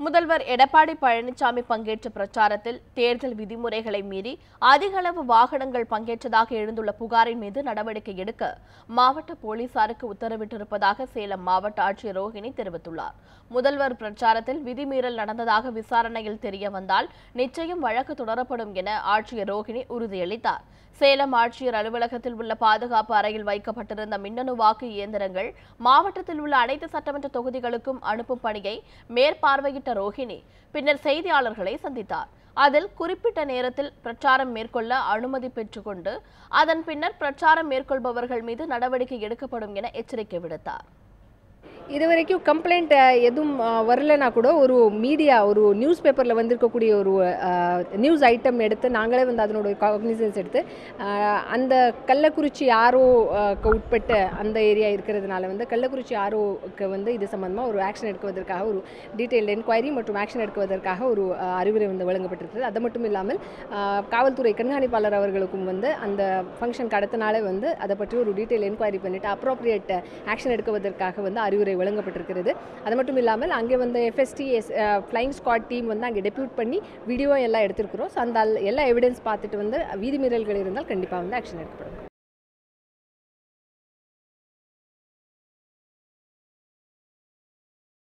முதல்வர் எடப்பாடி பழனிசாமி பங்கேற்ற பிரச்சாரத்தில் தேர்தல் விதிமுறைகளை மீறி அதிக அளவு வாகனங்கள் பங்கேற்றதாக எழுந்துள்ள புகாரின் மீது நடவடிக்கை எடுக்க மாவட்ட போலீசாருக்கு உத்தரவிட்டிருப்பதாக சேலம் மாவட்ட ஆட்சியர் ரோஹிணி தெரிவித்துள்ளார். முதல்வர் பிரச்சாரத்தில் விதிமீறல் நடந்ததாக விசாரணையில் தெரிய வந்தால் நிச்சயம் வழக்கு தொடரப்படும் என ஆட்சியர் ரோஹிணி உறுதியளித்தார். சேலம் ஆட்சியர் அலுவலகத்தில் உள்ள பாதுகாப்பு அறையில் வைக்கப்பட்டிருந்த மின்னணு வாக்கு இயந்திரங்கள் மாவட்டத்தில் உள்ள அனைத்து சட்டமன்ற தொகுதிகளுக்கும் அனுப்பும் பணியை மேற்பார்வையிட்டு ரோஹிணி பின்னர் செய்தியாளர்களை சந்தித்தார். அதில் குறிப்பிட்ட நேரத்தில் பிரச்சாரம் மேற்கொள்ள அனுமதி பெற்றுக்கொண்டு அதன் பின்னர் பிரச்சாரம் மேற்கொள்பவர்கள் மீது நடவடிக்கை எடுக்கப்படும் என எச்சரிக்கை விடுத்தார். இது வரைக்கும் கம்ப்ளைண்ட் எதுவும் வரலனா கூட ஒரு மீடியா ஒரு நியூஸ் பேப்பரில் வந்திருக்கக்கூடிய ஒரு நியூஸ் ஐட்டம் எடுத்து நாங்களே வந்து அதனோட காக்னிசன்ஸ் எடுத்து அந்த கள்ளக்குறிச்சி ஆரோ உட்பட்ட அந்த ஏரியா இருக்கிறதுனால வந்து கள்ளக்குறிச்சி ஆரோக்கு வந்து இது சம்மந்தமாக ஒரு ஆக்ஷன் எடுக்குவதற்காக ஒரு டீட்டெயில் என்கொயரி மற்றும் ஆக்ஷன் எடுக்குவதற்காக ஒரு அறிவுரை வந்து வழங்கப்பட்டிருக்கிறது. அது மட்டும் இல்லாமல் காவல்துறை கண்காணிப்பாளர் அவர்களுக்கும் வந்து அந்த ஃபங்க்ஷன் கடத்தினாலே வந்து அதை பற்றி ஒரு டீட்டெயில் என்கொயரி பண்ணிவிட்டு அப்ரோப்ரியேட் ஆக்ஷன் எடுக்குவதற்காக வந்து அறிவுரை வழங்கப்பட்டிருக்கிறது. அது மட்டும் இல்லாமல் அங்கே வந்து FST S flying squad team வந்து அங்கே டெப்யூட் பண்ணி வீடியோ எல்லாம் எடுத்திருக்கிறோம். ஸோ அந்த எல்லா எவிடன்ஸ் பார்த்துட்டு வந்து விதிமீறல்கள் இருந்தால் கண்டிப்பாக வந்து ஆக்ஷன் எடுக்கப்படும்.